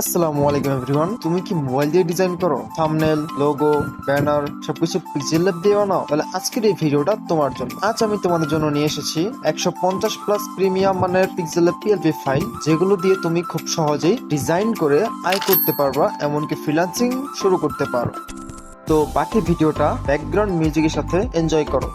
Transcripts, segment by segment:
আসসালামু আলাইকুম এভরিওয়ান তুমি কি মোবাইল দিয়ে ডিজাইন করো? থাম্বনেল লোগো ব্যানার সবকিছু পিক্সেল ল্যাব দিয়ে বানাও তাহলে আজকের এই ভিডিওটা তোমার জন্য। আজ আমি তোমাদের জন্য নিয়ে এসেছি একশো পঞ্চাশ প্লাস প্রিমিয়াম মানের পিক্সেল ল্যাব পিএলপি ফাইল যেগুলো দিয়ে তুমি খুব সহজেই ডিজাইন করে আয় করতে পারবা, এমনকি ফ্রিল্যান্সিং শুরু করতে পারো। তো বাকি ভিডিওটা ব্যাকগ্রাউন্ড মিউজিকের সাথে এনজয় করো।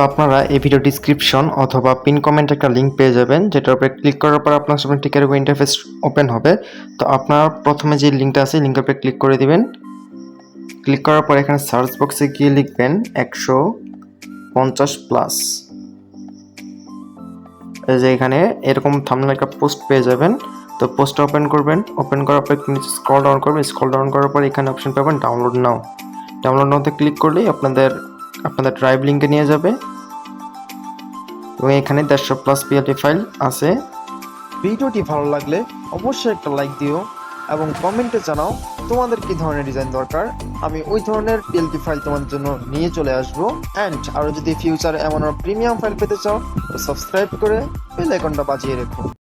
তো আপনারা এই ভিডিও ডিসক্রিপশন অথবা পিন কমেন্ট একটা লিংক পেয়ে যাবেন, যেটার উপরে ক্লিক করার পর আপনার সামনে ঠিক এরকম ইন্টারফেস ওপেন হবে। তো আপনার প্রথমে যে লিঙ্কটা আছে লিঙ্কের উপরে ক্লিক করে দিবেন। ক্লিক করার পর এখানে সার্চ বক্সে গিয়ে লিখবেন একশো পঞ্চাশ প্লাস এই যে এখানে এরকম থামলে একটা পোস্ট পেয়ে যাবেন। তো পোস্টটা ওপেন করবেন। ওপেন করার পর একটু স্ক্রল ডাউন করবেন। স্ক্রল ডাউন করার পর এখানে অপশন পাবেন ডাউনলোড নাও ডাউনলোড নাওতে ক্লিক করলেই আপনাদের আপনাদের ড্রাইভ লিঙ্কে নিয়ে যাবে। এবং এখানে দেড়শো প্লাস পিএলপি ফাইল আছে। ভিডিওটি ভালো লাগলে অবশ্যই একটা লাইক দিও এবং কমেন্টে জানাও তোমাদের কি ধরনের ডিজাইন দরকার। আমি ওই ধরনের পিএলপি ফাইল তোমাদের জন্য নিয়ে চলে আসব। অ্যান্ড আরও যদি ফিউচারে এমন প্রিমিয়াম ফাইল পেতে চাও, তো সাবস্ক্রাইব করে বেল আইকনটা বাজিয়ে রেখো।